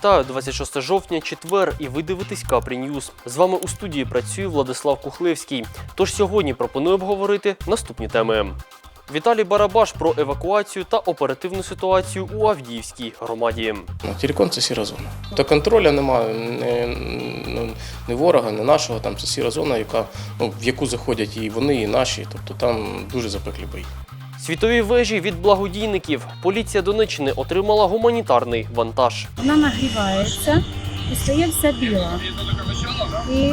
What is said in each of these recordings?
Вітаю, 26 жовтня, четвер, і ви дивитесь Капрі Ньюз. З вами у студії працює Владислав Кухлевський. Тож сьогодні пропоную обговорити наступні теми. Віталій Барабаш про евакуацію та оперативну ситуацію у Авдіївській громаді. Ну, це сіра зона. То контроля немає ні, ну, ні ворога, ні нашого. Там це сіра зона, яка, ну, в яку заходять і вони, і наші. Тобто там дуже запеклі бої. Світові вежі від благодійників. Поліція Донеччини отримала гуманітарний вантаж. Вона нагрівається і стає вся біла. І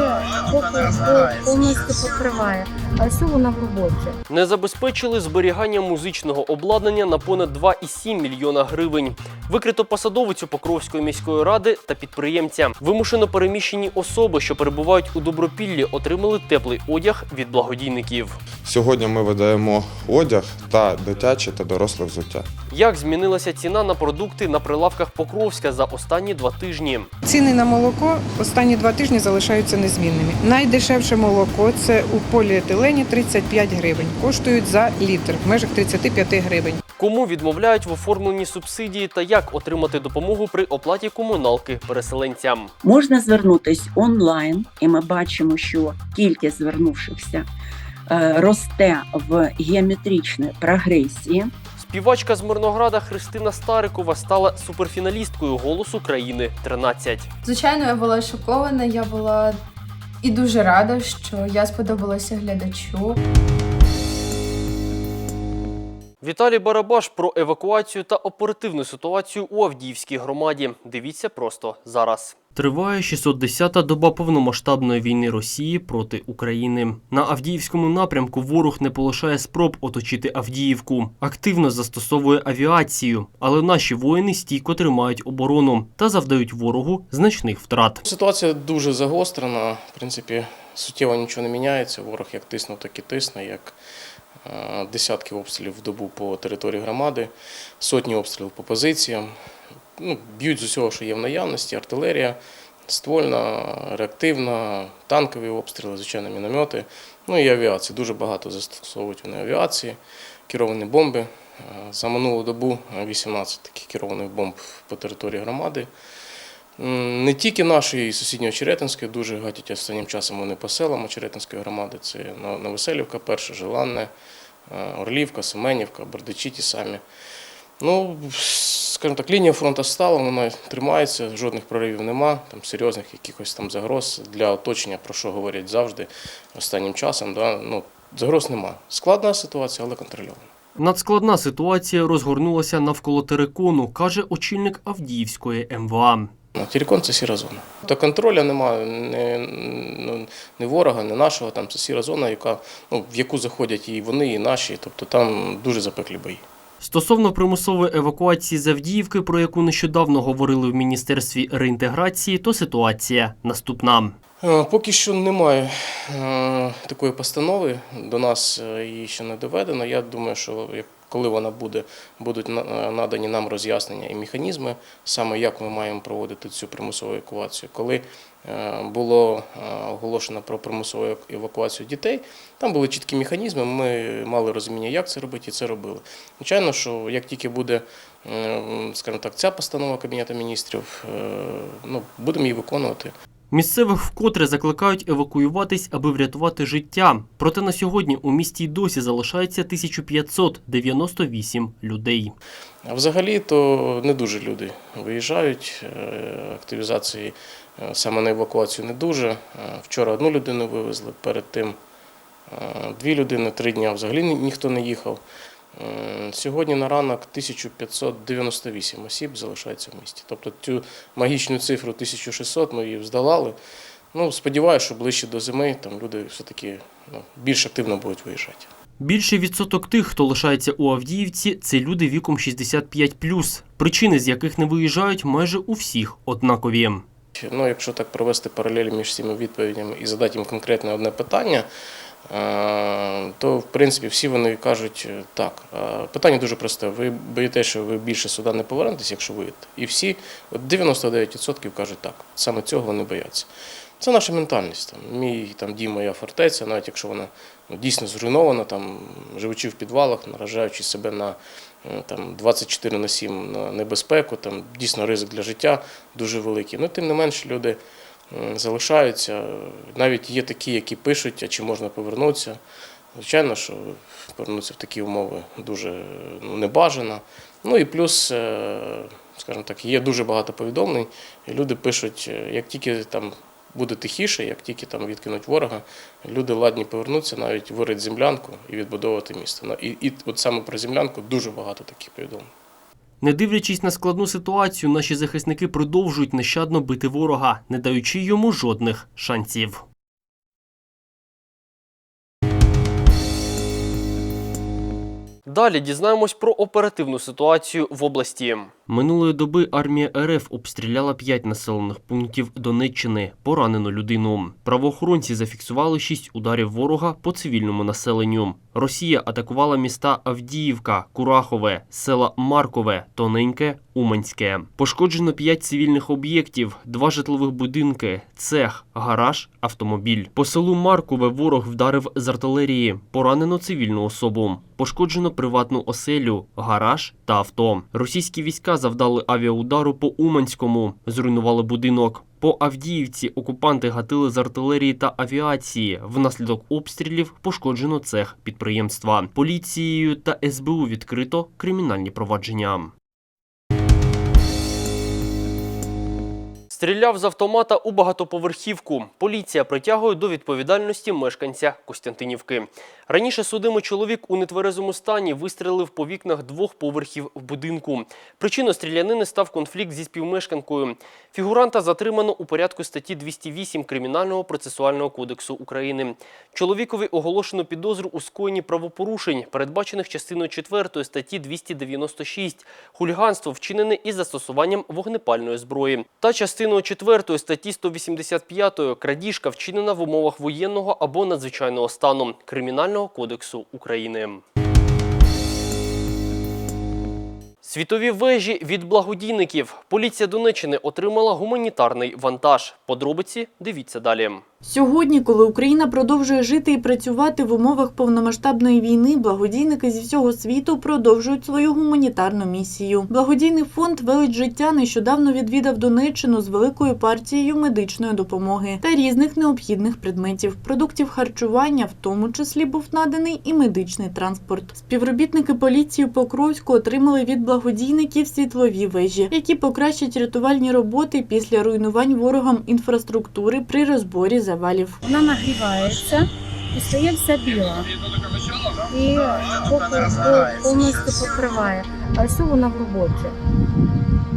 повністю покриває. А все вона в роботі. Не забезпечили зберігання музичного обладнання на понад 2,7 мільйона гривень. Викрито посадовицю Покровської міської ради та підприємця. Вимушено переміщені особи, що перебувають у добропіллі, отримали теплий одяг від благодійників. Сьогодні ми видаємо одяг та дитяче та доросле взуття. Як змінилася ціна на продукти на прилавках Покровська за останні два тижні? Ціни на молоко останні два тижні залишаються незмінними. Найдешевше молоко це у поліетилені 35 гривень. Коштують за літр в межах 35 гривень. Кому відмовляють в оформленні субсидії та як отримати допомогу при оплаті комуналки переселенцям? Можна звернутись онлайн, і ми бачимо, що кількість звернувшихся е, росте в геометричній прогресії. Співачка з Мирнограда Христина Старикова стала суперфіналісткою голосу країни 13. Звичайно, я була шокована, я була і дуже рада, що я сподобалася глядачу. Віталій Барабаш про евакуацію та оперативну ситуацію у Авдіївській громаді. Дивіться просто зараз. Триває 610-та доба повномасштабної війни Росії проти України. На Авдіївському напрямку ворог не полишає спроб оточити Авдіївку. Активно застосовує авіацію, але наші воїни стійко тримають оборону та завдають ворогу значних втрат. Ситуація дуже загострена. В принципі, суттєво нічого не міняється. Ворог як тиснув, так і тисне, як десятки обстрілів в добу по території громади, сотні обстрілів по позиціям. Ну, б'ють з усього, що є в наявності, артилерія, ствольна, реактивна, танкові обстріли, звичайно, міномети. Ну і авіація. Дуже багато застосовують вони авіації, керовані бомби. Е, За минулу добу 18 таких керованих бомб по території громади. Не тільки нашої і сусідньої Черетинської, дуже гатять останнім часом вони по селам Черетинської громади. Це Нов- Новоселівка, перша, Желанне, е, Орлівка, Семенівка, Бердичі ті самі. Ну, скажімо так, лінія фронту стала, вона тримається, жодних проривів нема, там серйозних якихось там загроз для оточення, про що говорять завжди останнім часом. Да? Ну, загроз нема. Складна ситуація, але контрольована. Надскладна ситуація розгорнулася навколо терикону, каже очільник Авдіївської МВА. Ну, Тірікон це сіра зона. То контроля немає ні, ну, ні ворога, ні нашого. Там це сіра зона, яка, ну, в яку заходять і вони, і наші. Тобто там дуже запеклі бої. Стосовно примусової евакуації з Авдіївки, про яку нещодавно говорили в Міністерстві реінтеграції, то ситуація наступна. Е, Поки що немає е, такої постанови, до нас е, її ще не доведено. Я думаю, що як- коли вона буде, будуть е, надані нам роз'яснення і механізми, саме як ми маємо проводити цю примусову евакуацію. Коли е, було е, оголошено про примусову евакуацію дітей, там були чіткі механізми, ми мали розуміння, як це робити, і це робили. Звичайно, що як тільки буде, скажімо так, ця постанова Кабінету міністрів, ну, будемо її виконувати. Місцевих вкотре закликають евакуюватись, аби врятувати життя. Проте на сьогодні у місті й досі залишається 1598 людей. Взагалі то не дуже люди виїжджають. е, Активізації е, саме на евакуацію не дуже. Е, Вчора одну людину вивезли, перед тим дві людини, три дні взагалі ніхто не їхав. Сьогодні на ранок 1598 осіб залишається в місті. Тобто цю магічну цифру 1600 ми її здолали. Ну, сподіваюся, що ближче до зими там люди все-таки ну, більш активно будуть виїжджати. Більший відсоток тих, хто лишається у Авдіївці, це люди віком 65+, причини з яких не виїжджають майже у всіх однакові. Ну, якщо так провести паралелі між цими відповідями і задати їм конкретне одне питання, то в принципі всі вони кажуть е, так. Е, Питання дуже просте. Ви боїтеся, що ви більше сюди не повернетесь, якщо виїдете? І всі от 99% кажуть так. Саме цього вони бояться. Це наша ментальність. Там, мій там дім, моя фортеця, навіть якщо вона ну, дійсно зруйнована, там, живучи в підвалах, наражаючи себе на е, там, 24 на 7 на небезпеку, там, дійсно ризик для життя дуже великий. Ну, тим не менш, люди залишаються. Навіть є такі, які пишуть, а чи можна повернутися. Звичайно, що повернутися в такі умови дуже ну, небажано. Ну і плюс, е, скажімо так, є дуже багато повідомлень, і люди пишуть, е, як тільки там буде тихіше, як тільки там відкинуть ворога, люди ладні повернутися, навіть вирить землянку і відбудовувати місто. Ну, І, і от саме про землянку дуже багато таких повідомлень. Не дивлячись на складну ситуацію, наші захисники продовжують нещадно бити ворога, не даючи йому жодних шансів. Далі дізнаємось про оперативну ситуацію в області. Минулої доби армія РФ обстріляла п'ять населених пунктів Донеччини, поранену людину. Правоохоронці зафіксували шість ударів ворога по цивільному населенню. Росія атакувала міста Авдіївка, Курахове, села Маркове, Тоненьке, Уманське. Пошкоджено п'ять цивільних об'єктів, два житлових будинки, цех, гараж, автомобіль. По селу Маркове ворог вдарив з артилерії. Поранено цивільну особу. Пошкоджено приватну оселю, гараж та авто. Російські війська завдали авіаудару по Уманському, зруйнували будинок. По Авдіївці окупанти гатили з артилерії та авіації. Внаслідок обстрілів пошкоджено цех підприємства. Поліцією та СБУ відкрито кримінальні провадження. Стріляв з автомата у багатоповерхівку. Поліція притягує до відповідальності мешканця Костянтинівки. Раніше судимий чоловік у нетверезому стані вистрелив по вікнах двох поверхів в будинку. Причиною стрілянини став конфлікт зі співмешканкою. Фігуранта затримано у порядку статті 208 Кримінального процесуального кодексу України. Чоловікові оголошено підозру у скоєнні правопорушень, передбачених частиною 4 статті 296 хуліганство вчинене із застосуванням вогнепальної зброї та частиною 4 статті 185 крадіжка вчинена в умовах воєнного або надзвичайного стану Кримінального кодексу України. Світові вежі від благодійників. Поліція Донеччини отримала гуманітарний вантаж. Подробиці дивіться далі. Сьогодні, коли Україна продовжує жити і працювати в умовах повномасштабної війни, благодійники зі всього світу продовжують свою гуманітарну місію. Благодійний фонд Велич життя нещодавно відвідав Донеччину з великою партією медичної допомоги та різних необхідних предметів, продуктів харчування, в тому числі був наданий і медичний транспорт. Співробітники поліції Покровську отримали від благодійників світлові вежі, які покращать рятувальні роботи після руйнувань ворогом інфраструктури при розборі завалів. Вона нагрівається і стає вся біла. І поки повністю покриває. А ось вона в роботі.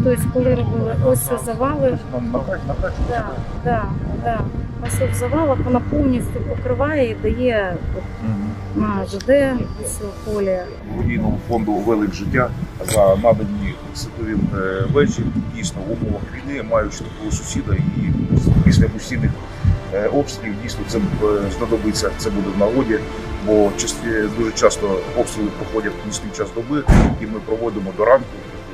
Тобто, коли робили ось завали, да, да, да. ось в завалах вона повністю покриває і дає от, на ЖД поле. благодійному фонду Велик життя за надані світові е, вежі. Дійсно, в умовах війни, маючи такого сусіда, і після постійних е, обстрілів дійсно це знадобиться. Це буде в нагоді, бо дуже часто обстріли проходять в нічний час доби, і ми проводимо до ранку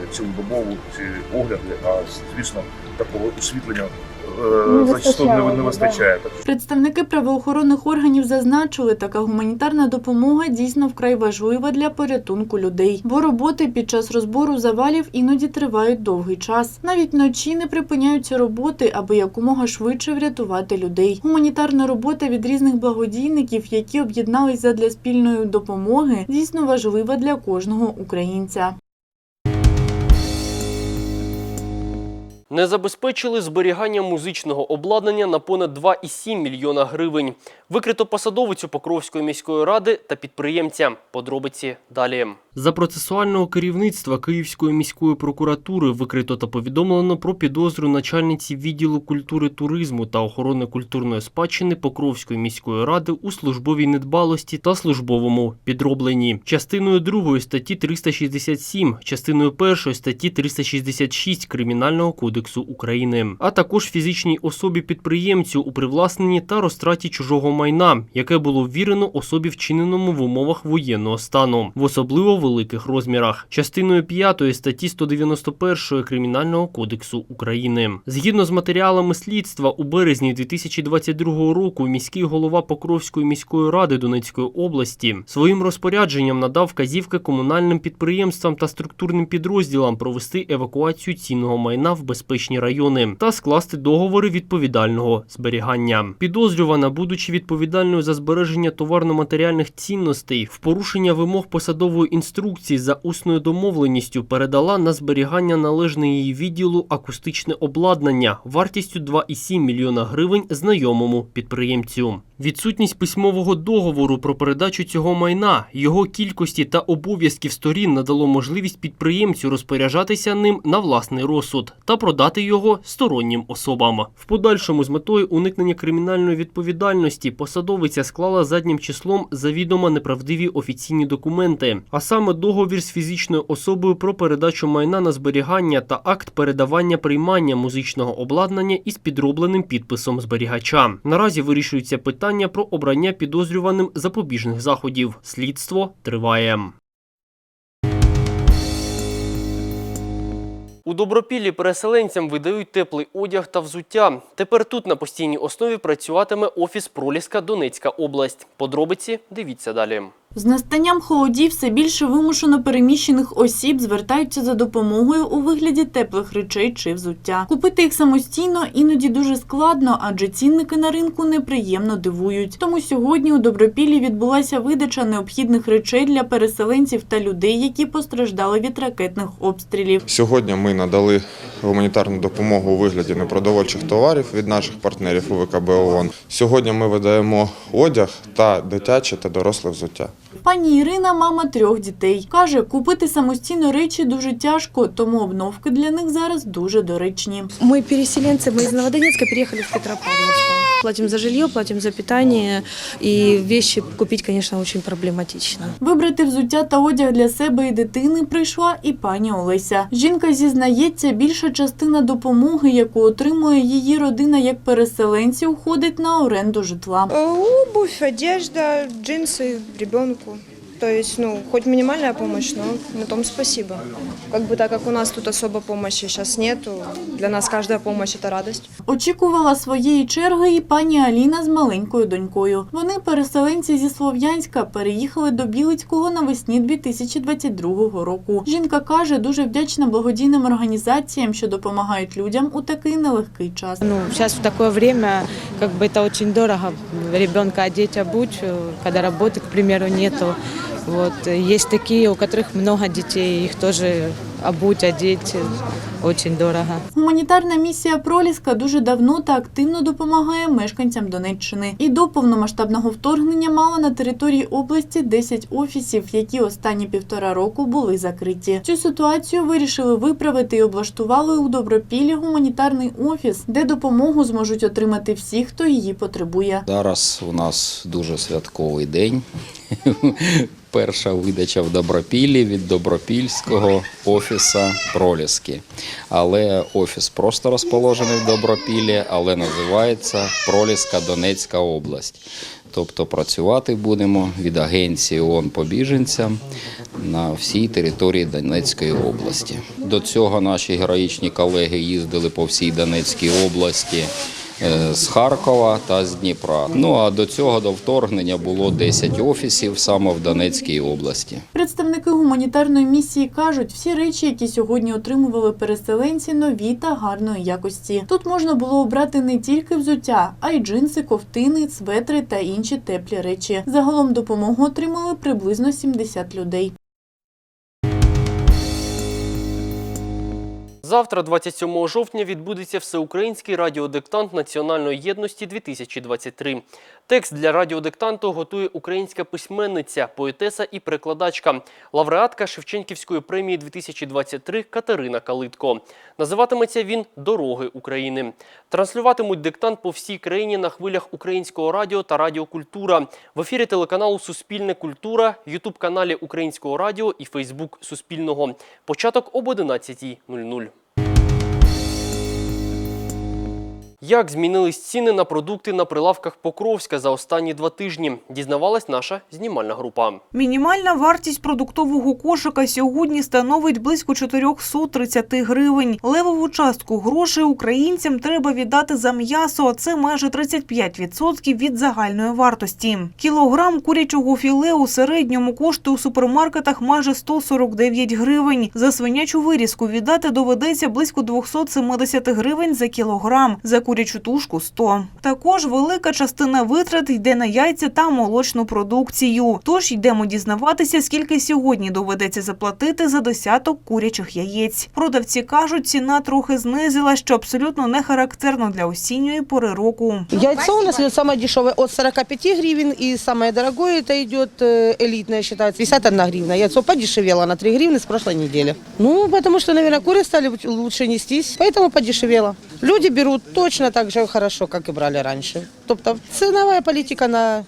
е, цілодобово ці огляди. А звісно, такого освітлення Не зачасту не, вистачає, не вистачає. Представники правоохоронних органів зазначили, така гуманітарна допомога дійсно вкрай важлива для порятунку людей, бо роботи під час розбору завалів іноді тривають довгий час. Навіть вночі не припиняються роботи, аби якомога швидше врятувати людей. Гуманітарна робота від різних благодійників, які об'єднались задля спільної допомоги, дійсно важлива для кожного українця. Не забезпечили зберігання музичного обладнання на понад 2,7 мільйона гривень. Викрито посадовицю Покровської міської ради та підприємця. Подробиці далі. За процесуального керівництва Київської міської прокуратури викрито та повідомлено про підозру начальниці відділу культури, туризму та охорони культурної спадщини Покровської міської ради у службовій недбалості та службовому підробленні. Частиною 2 статті 367, частиною 1 статті 366 Кримінального кодексу кодексу України, а також фізичній особі підприємцю у привласненні та розтраті чужого майна, яке було ввірено особі вчиненому в умовах воєнного стану, в особливо великих розмірах, частиною 5 статті 191 Кримінального кодексу України. Згідно з матеріалами слідства, у березні 2022 року міський голова Покровської міської ради Донецької області своїм розпорядженням надав вказівки комунальним підприємствам та структурним підрозділам провести евакуацію цінного майна в безпечні райони та скласти договори відповідального зберігання. Підозрювана, будучи відповідальною за збереження товарно-матеріальних цінностей, в порушення вимог посадової інструкції за усною домовленістю передала на зберігання належне її відділу акустичне обладнання вартістю 2,7 мільйона гривень знайомому підприємцю. Відсутність письмового договору про передачу цього майна, його кількості та обов'язків сторін надало можливість підприємцю розпоряджатися ним на власний розсуд та продати його стороннім особам. В подальшому з метою уникнення кримінальної відповідальності посадовиця склала заднім числом завідомо неправдиві офіційні документи, а саме договір з фізичною особою про передачу майна на зберігання та акт передавання приймання музичного обладнання із підробленим підписом зберігача. Наразі вирішується питання про обрання підозрюваним запобіжних заходів. Слідство триває. У Добропіллі переселенцям видають теплий одяг та взуття. Тепер тут на постійній основі працюватиме офіс Проліска Донецька область. Подробиці дивіться далі. З настанням холодів все більше вимушено переміщених осіб звертаються за допомогою у вигляді теплих речей чи взуття. Купити їх самостійно іноді дуже складно, адже цінники на ринку неприємно дивують. Тому сьогодні у Добропіллі відбулася видача необхідних речей для переселенців та людей, які постраждали від ракетних обстрілів. Сьогодні ми надали гуманітарну допомогу у вигляді непродовольчих товарів від наших партнерів УВКБ ООН. Сьогодні ми видаємо одяг та дитяче та доросле взуття. Пані Ірина, мама трьох дітей, каже, купити самостійно речі дуже тяжко, тому обновки для них зараз дуже доречні. Мы переселенцы, мы из Новодонецка переехали в Петропавловск. Платим за жилье, платим за питание, и вещи купить, конечно, очень проблематично. Вибрати взуття та одяг для себе і дитини прийшла і пані Олеся. Жінка зізнається, більша частина допомоги, яку отримує її родина як переселенці, уходить на оренду житла. Э, Обувь, одежда, джинси, ребенку. То есть, ну, хоть минимальная помощь, но на том спасибо. Как бы так как у нас тут особо помощи сейчас нету, для нас каждая помощь – это радость. Очікувала своєї черги і пані Аліна з маленькою донькою. Вони переселенці зі Слов'янська переїхали до Білицького навесні 2022 року. Жінка каже, дуже вдячна благодійним організаціям, що допомагають людям у такий нелегкий час. Ну, сейчас в такое время, как бы это очень дорого, ребенка одеть, обуть, э, когда работы, к примеру, нету. Вот. э, Есть такие, у которых много детей, их тоже обуть, одеть э, очень дорого. Гуманітарна місія Проліска дуже давно та активно допомагає мешканцям Донеччини. І до повномасштабного вторгнення мала на території області 10 офісів, які останні півтора року були закриті. Цю ситуацію вирішили виправити і облаштували у Добропіллі гуманітарний офіс, де допомогу зможуть отримати всі, хто її потребує. Зараз у нас дуже святковий день. Перша видача в Добропіллі від Добропільського офісу Проліски. Але офіс просто розположений в Добропіллі, але називається Проліска Донецька область. Тобто працювати будемо від агенції ООН по біженцям на всій території Донецької області. До цього наші героїчні колеги їздили по всій Донецькій області з Харкова та з Дніпра. Ну а до цього до вторгнення було 10 офісів саме в Донецькій області. Представники гуманітарної місії кажуть, всі речі, які сьогодні отримували переселенці, нові та гарної якості. Тут можна було обрати не тільки взуття, а й джинси, ковтини, светри та інші теплі речі. Загалом допомогу отримали приблизно 70 людей. Завтра, 27 жовтня, відбудеться всеукраїнський радіодиктант Національної єдності 2023. Текст для радіодиктанту готує українська письменниця, поетеса і перекладачка, лауреатка Шевченківської премії 2023 Катерина Калитко. Називатиметься він Дороги України. Транслюватимуть диктант по всій країні на хвилях українського радіо та радіокультура в ефірі телеканалу Суспільне культура, Ютуб каналі Українського радіо і Фейсбук Суспільного. Початок об 11.00. Як змінились ціни на продукти на прилавках Покровська за останні два тижні, дізнавалась наша знімальна група. Мінімальна вартість продуктового кошика сьогодні становить близько 430 гривень. Левову частку грошей українцям треба віддати за м'ясо, а це майже 35% від загальної вартості. Кілограм курячого філе у середньому коштує у супермаркетах майже 149 гривень. За свинячу вирізку віддати доведеться близько 270 гривень за кілограм, за тушку – 100. Також велика частина витрат йде на яйця та молочну продукцію. Тож йдемо дізнаватися, скільки сьогодні доведеться заплатити за десяток курячих яєць. Продавці кажуть, ціна трохи знизила, що абсолютно не характерно для осінньої пори року. Яйцо у нас идет самое дешевое от 45 гривен, и самое дорогое это идет э, элитное, считается, 51 гривна. Яйцо подешевело на 3 гривны с прошлой недели. Ну, потому что, наверное, куры стали лучше нестись, поэтому подешевело. Люди берут точно так же хорошо, как и брали раньше. Тобто ценовая політика на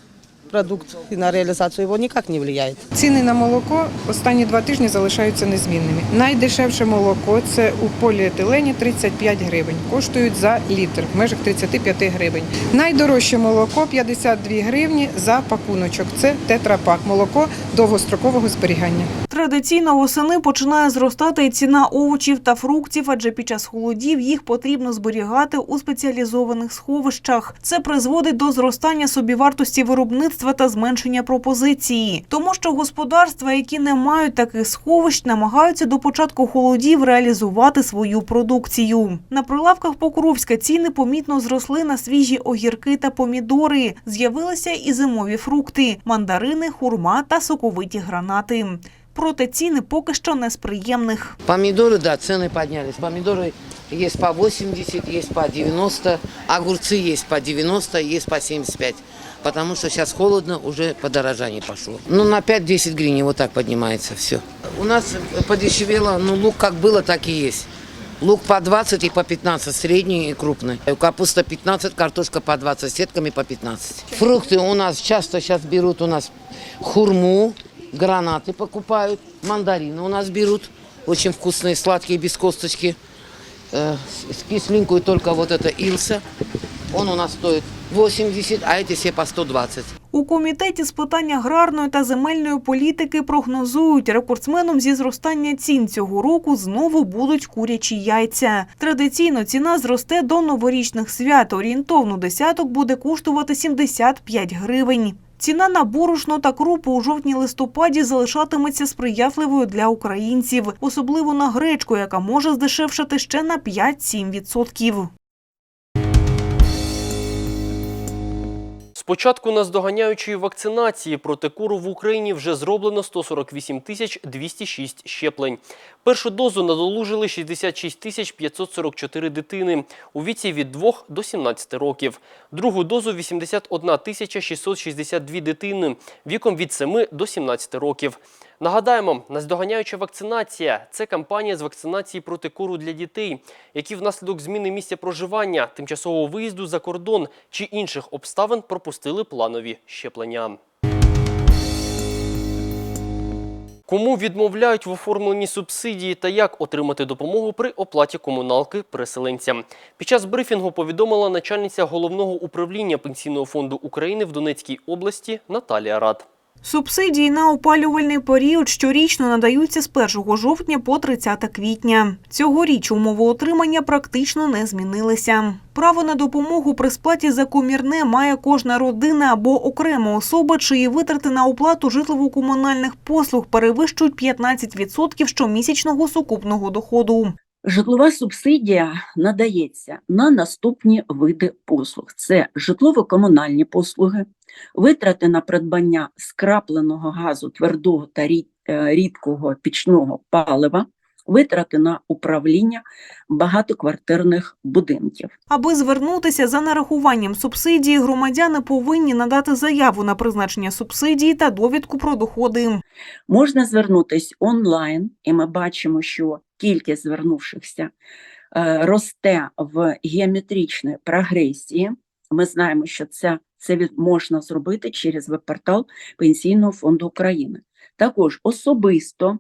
продукт и на реализацию его никак не влияет. Ціни на молоко останні два тижні залишаються незмінними. Найдешевше молоко це у поліетилені 35 гривень. Коштують за літр в межах 35 гривень. Найдорожче молоко 52 гривні за пакуночок. Це тетрапак молоко довгострокового зберігання. Традиційно восени починає зростати і ціна овочів та фруктів, адже під час холодів їх потрібно зберігати у спеціалізованих сховищах. Це призводить до зростання собівартості виробництва та зменшення пропозиції, тому що господарства, які не мають таких сховищ, намагаються до початку холодів реалізувати свою продукцію. На прилавках Покровська ціни помітно зросли на свіжі огірки та помідори. З'явилися і зимові фрукти: мандарини, хурма та соковиті гранати. Проте ціни поки що не з приємних. Помидоры, да, цены поднялись. Помидоры есть по 80, есть по 90, огурцы есть по 90, есть по 75. Потому что сейчас холодно, уже подорожание пошло. Ну, на 5-10 гривен вот так поднимается все. У нас подешевело, ну, лук как было, так и есть. Лук по 20 и по 15, средний и крупный. Капуста 15, картошка по 20, сетками по 15. Фрукты у нас часто сейчас берут у нас хурму, гранаты покупают, мандарины у нас берут. Очень вкусные, сладкие, без косточки. Э, с- кисленькую только вот это Илса. Он у нас стоит 80, а эти все по 120. У комітеті з питань аграрної та земельної політики прогнозують, рекордсменом зі зростання цін цього року знову будуть курячі яйця. Традиційно ціна зросте до новорічних свят. Орієнтовно десяток буде коштувати 75 гривень. Ціна на борошно та крупу у жовтні-листопаді залишатиметься сприятливою для українців, особливо на гречку, яка може здешевшати ще на 5-7%. Початку наздоганяючої вакцинації проти кору в Україні вже зроблено 148 тисяч 206 щеплень. Першу дозу надолужили 66 тисяч 544 дитини у віці від 2 до 17 років. Другу дозу 81 тисяча 662 дитини віком від 7 до 17 років. Нагадаємо, наздоганяюча вакцинація – це кампанія з вакцинації проти кору для дітей, які внаслідок зміни місця проживання, тимчасового виїзду за кордон чи інших обставин пропустили планові щеплення. Кому відмовляють в оформленні субсидії та як отримати допомогу при оплаті комуналки переселенцям? Під час брифінгу повідомила начальниця головного управління Пенсійного фонду України в Донецькій області Наталія Рад. Субсидії на опалювальний період щорічно надаються з 1 жовтня по 30 квітня. Цьогоріч умови отримання практично не змінилися. Право на допомогу при сплаті за комірне має кожна родина або окрема особа, чиї витрати на оплату житлово-комунальних послуг перевищують 15% щомісячного сукупного доходу. Житлова субсидія надається на наступні види послуг: це житлово-комунальні послуги, витрати на придбання скрапленого газу твердого та е, рідкого пічного палива, витрати на управління багатоквартирних будинків. Аби звернутися за нарахуванням субсидії, громадяни повинні надати заяву на призначення субсидії та довідку про доходи. Можна звернутися онлайн, і ми бачимо, що кількість звернувшихся е, росте в геометричній прогресії. Ми знаємо, що це, це можна зробити через веб-портал Пенсійного фонду України. Також особисто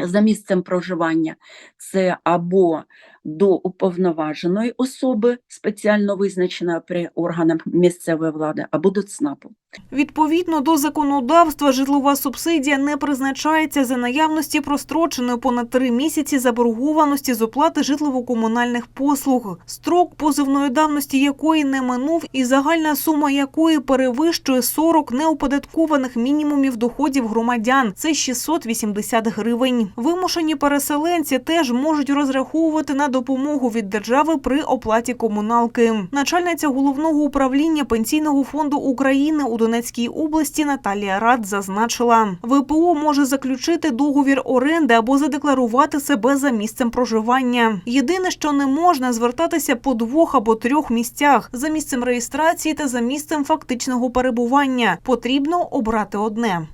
за місцем проживання. Це або до уповноваженої особи, спеціально визначеної при органах місцевої влади, або до ЦНАПу. Відповідно до законодавства, житлова субсидія не призначається за наявності простроченої понад три місяці заборгованості з оплати житлово-комунальних послуг, строк позовної давності якої не минув і загальна сума якої перевищує 40 неоподаткованих мінімумів доходів громадян. Це 680 гривень. Вимушені переселенці теж можуть розраховувати на допомогу від держави при оплаті комуналки. Начальниця головного управління пенсійного фонду України у Донецькій області Наталія Рад зазначила, ВПО може заключити договір оренди або задекларувати себе за місцем проживання. Єдине, що не можна звертатися по двох або трьох місцях за місцем реєстрації та за місцем фактичного перебування. Потрібно обрати одне.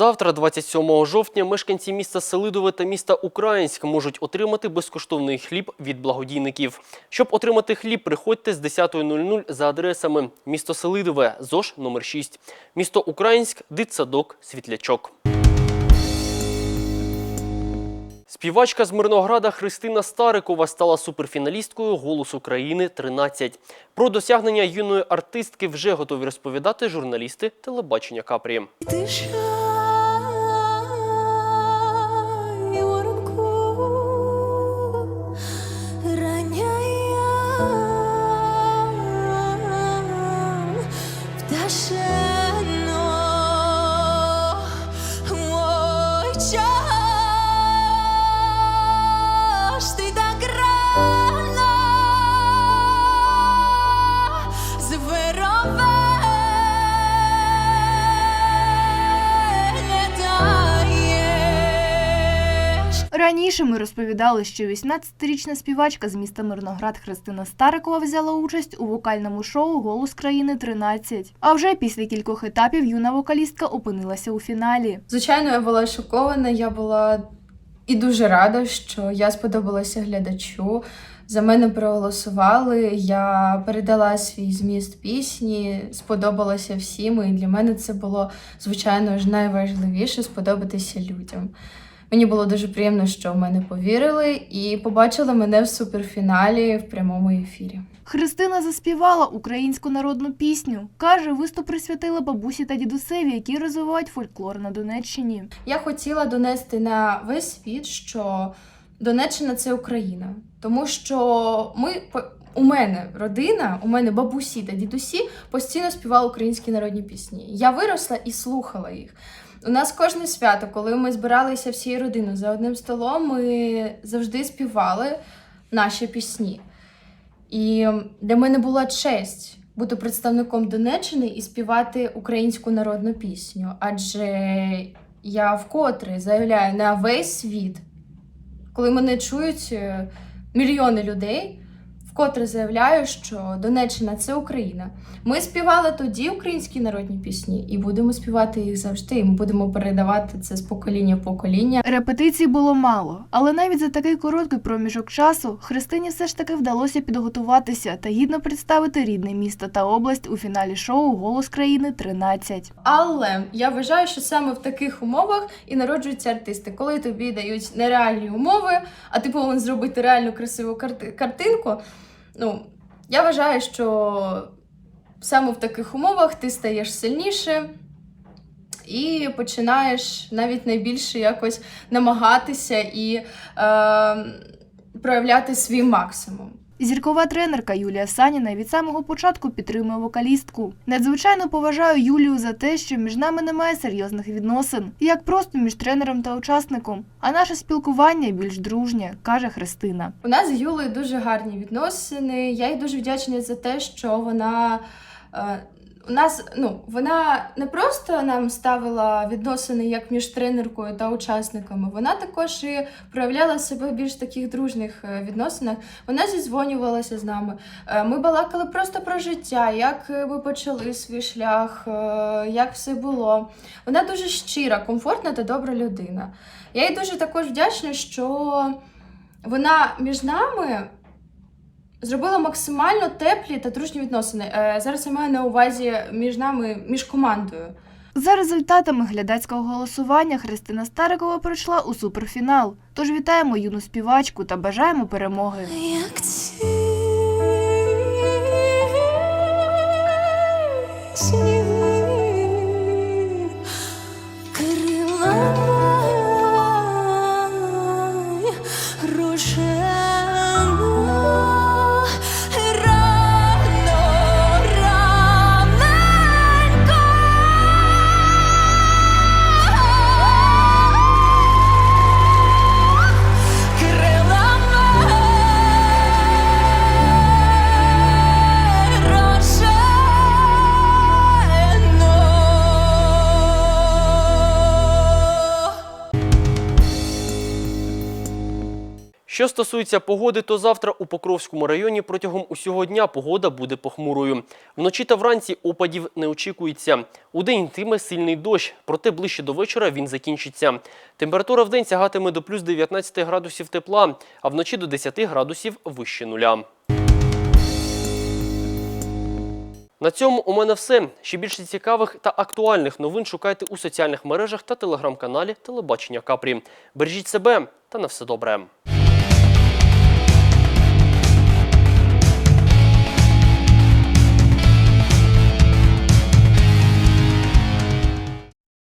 Завтра, 27 жовтня, мешканці міста Селидове та міста Українськ можуть отримати безкоштовний хліб від благодійників. Щоб отримати хліб, приходьте з 10.00 за адресами місто Селидове, ЗОЖ номер 6, місто Українськ, дитсадок, світлячок. Співачка з Мирнограда Христина Старикова стала суперфіналісткою «Голос України 13». Про досягнення юної артистки вже готові розповідати журналісти телебачення Капрі. Раніше ми розповідали, що 18-річна співачка з міста Мирноград Христина Старикова взяла участь у вокальному шоу Голос країни 13. А вже після кількох етапів юна вокалістка опинилася у фіналі. Звичайно, я була шокована. Я була і дуже рада, що я сподобалася глядачу. За мене проголосували. Я передала свій зміст пісні, сподобалося всім. І для мене це було звичайно ж найважливіше сподобатися людям. Мені було дуже приємно, що в мене повірили і побачили мене в суперфіналі в прямому ефірі. Христина заспівала українську народну пісню. Каже, виступ присвятила бабусі та дідусеві, які розвивають фольклор на Донеччині. Я хотіла донести на весь світ, що Донеччина це Україна, тому що ми у мене родина, у мене бабусі та дідусі постійно співали українські народні пісні. Я виросла і слухала їх. У нас кожне свято, коли ми збиралися всією родиною за одним столом, ми завжди співали наші пісні. І для мене була честь бути представником Донеччини і співати українську народну пісню. Адже я вкотре заявляю на весь світ, коли мене чують е, мільйони людей, вкотре заявляю, що Донеччина це Україна. Ми співали тоді українські народні пісні і будемо співати їх завжди. І ми будемо передавати це з покоління в покоління. Репетицій було мало, але навіть за такий короткий проміжок часу Христині все ж таки вдалося підготуватися та гідно представити рідне місто та область у фіналі шоу Голос країни 13. Але я вважаю, що саме в таких умовах і народжуються артисти, коли тобі дають нереальні умови, а ти повинен зробити реальну красиву карти- картинку. Ну, я вважаю, що саме в таких умовах ти стаєш сильніше і починаєш навіть найбільше якось намагатися і е, проявляти свій максимум. Зіркова тренерка Юлія Саніна від самого початку підтримує вокалістку. Надзвичайно поважаю Юлію за те, що між нами немає серйозних відносин, як просто між тренером та учасником. А наше спілкування більш дружнє, каже Христина. У нас з Юлею дуже гарні відносини. Я їй дуже вдячна за те, що вона. У нас ну вона не просто нам ставила відносини як між тренеркою та учасниками. Вона також і проявляла себе в більш таких дружних е, відносинах. Вона зізвонювалася з нами. Е, Ми балакали просто про життя, як е, ми почали свій шлях, як все було. Вона дуже щира, комфортна та добра людина. Я їй дуже також вдячна, що вона між нами зробила максимально теплі та дружні відносини. Е, Зараз я маю на увазі між нами, між командою. За результатами глядацького голосування Христина Старикова пройшла у суперфінал. Тож вітаємо юну співачку та бажаємо перемоги. Як ці Що стосується погоди, то завтра у Покровському районі протягом усього дня погода буде похмурою. Вночі та вранці опадів не очікується. Удень йтиме сильний дощ, проте ближче до вечора він закінчиться. Температура вдень сягатиме до плюс 19 градусів тепла, а вночі до 10 градусів вище нуля. На цьому у мене все. Ще більше цікавих та актуальних новин шукайте у соціальних мережах та телеграм-каналі Телебачення Капрі. Бережіть себе та на все добре.